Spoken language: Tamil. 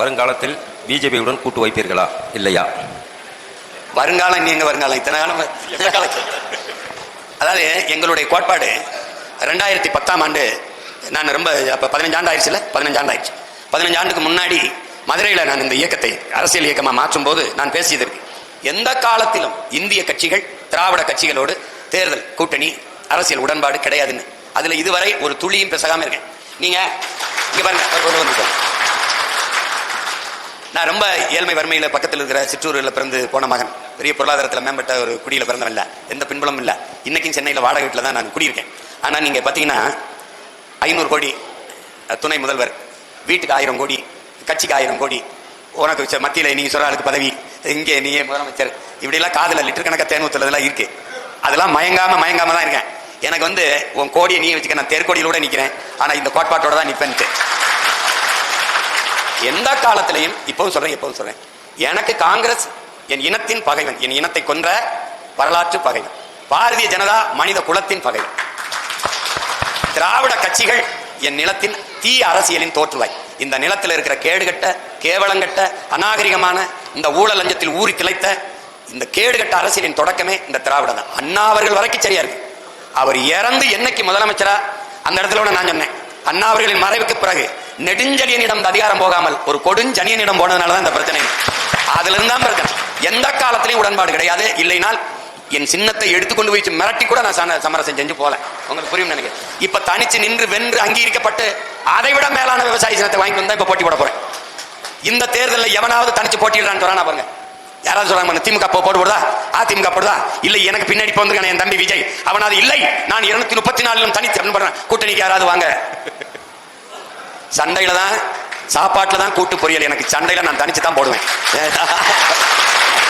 வருங்காலத்தில் பிஜேபியுடன் கூட்டு வைப்பீர்களா? இல்லையா? வருங்காலம் நீங்க வருங்காலம். இத்தனை காலம் அதாவது எங்களுடைய கோட்பாடு ரெண்டாயிரத்தி பத்தாம் ஆண்டு நான் ரொம்ப அப்போ பதினஞ்சாண்டு ஆயிடுச்சுல பதினஞ்சாண்டு ஆயிடுச்சு. பதினஞ்சு ஆண்டுக்கு முன்னாடி மதுரையில் நான் இந்த இயக்கத்தை அரசியல் இயக்கமாக மாற்றும் போது நான் பேசியதற்கு எந்த காலத்திலும் இந்திய கட்சிகள் திராவிட கட்சிகளோடு தேர்தல் கூட்டணி அரசியல் உடன்பாடு கிடையாதுன்னு. அதுல இதுவரை ஒரு துளியும் பேசாமல் இருக்கேன். நீங்க இங்கே பாருங்க. நான் ரொம்ப ஏழ்மை வறுமையில் பக்கத்தில் இருக்கிற சிற்றூரில் பிறந்து போன மகன். பெரிய பொருளாதாரத்தில் மேம்பட்ட ஒரு குடியில் பிறந்தவன் இல்லை. எந்த பின்புலமும் இல்லை. இன்றைக்கும் சென்னையில் வாடகை வீட்டில் தான் நான் குடியிருக்கேன். ஆனால் நீங்கள் பார்த்தீங்கன்னா ஐநூறு கோடி துணை முதல்வர் வீட்டுக்கு ஆயிரம் கோடி கட்சிக்கு ஆயிரம் கோடி. உனக்கு வச்ச மத்தியில் நீங்கள் சொல்கிறாளுக்கு ஆளுக்கு பதவி இங்கே நீயே முதலமைச்சர். இப்படிலாம் காதில் லிட்டர் கணக்காக கணக்கா தேர்வுத்துறதுலாம் இருக்குது அதெல்லாம் மயங்காம மயங்காம தான் இருக்கேன். எனக்கு வந்து உன் கோடியை நீ வச்சுக்க நான் தேர்கோடியிலோட நிற்கிறேன் ஆனால் இந்த கோட்பாட்டோட தான் நிற்பேன்ட்டு எந்த காலத்திலையும் இப்பவும் சொல்றேன் இப்பவும் சொல்றேன். எனக்கு காங்கிரஸ் என் இனத்தின் பகைவன் என் இனத்தை கொன்ற வரலாற்று பகைவன். பாரதிய ஜனதா மனித குலத்தின் பகைவன். திராவிட கட்சிகள் என் நிலத்தின் தீ அரசியலின் தோற்றுவாய். இந்த நிலத்தில் இருக்கிற கேடுகட்ட கேவலங்கட்ட அநாகரிகமான இந்த ஊழல் லஞ்சத்தில் ஊறி திளைத்த இந்த கேடுகட்ட அரசியலின் தொடக்கமே இந்த திராவிட தான். அண்ணா அவர்கள் வரைக்கும் சரியா இருக்கு. அவர் இறந்து என்னைக்கு முதலமைச்சரா? அந்த இடத்துல நான் சொன்னேன். அண்ணா அவர்களின் மறைவுக்கு பிறகு நெடுஞ்செழியனிடம் அதிகாரம் போகாமல் ஒரு கொடுஞ்சனியனிடம் போனதுனால தான் இந்த பிரச்சனை அதுல இருந்தான் பிரச்சனை. எந்த காலத்திலையும் உடன்பாடு கிடையாது. இல்லைனால் என் சின்னத்தை எடுத்துக்கொண்டு போய் மிரட்டி கூட நான் சமரசம் செஞ்சு போல. உங்களுக்கு புரியும் நினைக்கிறேன். இப்ப தனிச்சு நின்று வென்று அங்கீகரிக்கப்பட்டு அதை விட மேலான விவசாய சின்னத்தை வாங்கி வந்தா இப்ப போட்டி போட போறேன். இந்த தேர்தலில் எவனாவது தனிச்சு போட்டிடுறான்னு சொல்றானா பாருங்க. யாராவது சொல்றாங்க திமுக போ- போட்டு போடுதா? அதிமுக போடுதா? இல்ல எனக்கு பின்னாடி இப்ப என் தம்பி விஜய். அவனாவது இல்லை நான் இருநூத்தி முப்பத்தி நாலிலும் தனித்து பண்றேன் கூட்டணிக்கு யாராவது வாங்க. சண்டையில் தான் சாப்பாட்டில் தான் கூட்டு பொரியல். எனக்கு சண்டையில் நான் தனித்து தான் போடுவேன்.